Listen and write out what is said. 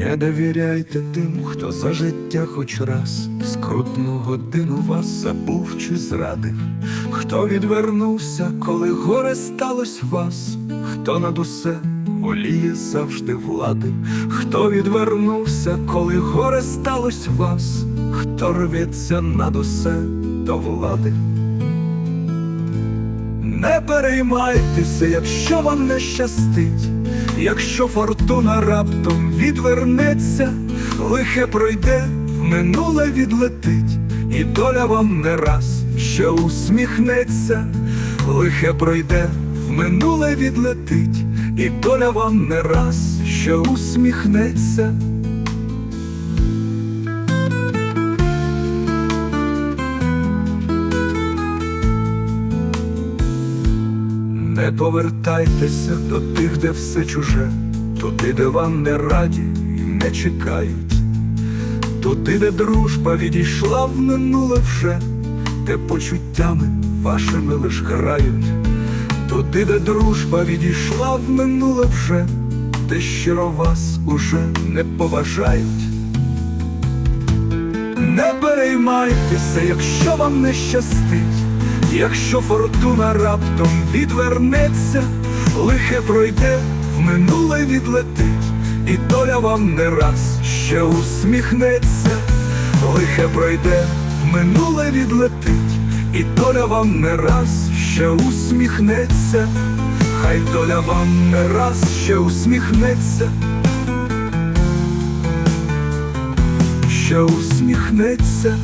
Не довіряйте тим, хто за життя хоч раз скрутну годину вас забув чи зрадив, хто відвернувся, коли горе сталось вас, хто над усе воліє завжди влади, хто відвернувся, коли горе сталось вас, хто рветься над усе до влади. Не переймайтеся, якщо вам не щастить, якщо фортуна раптом відвернеться, лихе пройде, минуле відлетить, і доля вам не раз ще усміхнеться, лихе пройде, минуле відлетить, і доля вам не раз ще усміхнеться. Повертайтеся до тих, де все чуже, туди, де вам не раді і не чекають, туди, де дружба відійшла в минуле вже, де почуттями вашими лиш грають, туди, де дружба відійшла в минуле вже, де щиро вас уже не поважають. Не переймайтеся, якщо вам не щастить, якщо фортуна раптом відвернеться, лихе пройде, в минуле відлетить, і доля вам не раз ще усміхнеться, лихе пройде, в минуле відлетить, і доля вам не раз ще усміхнеться, хай доля вам не раз ще усміхнеться. ще усміхнеться.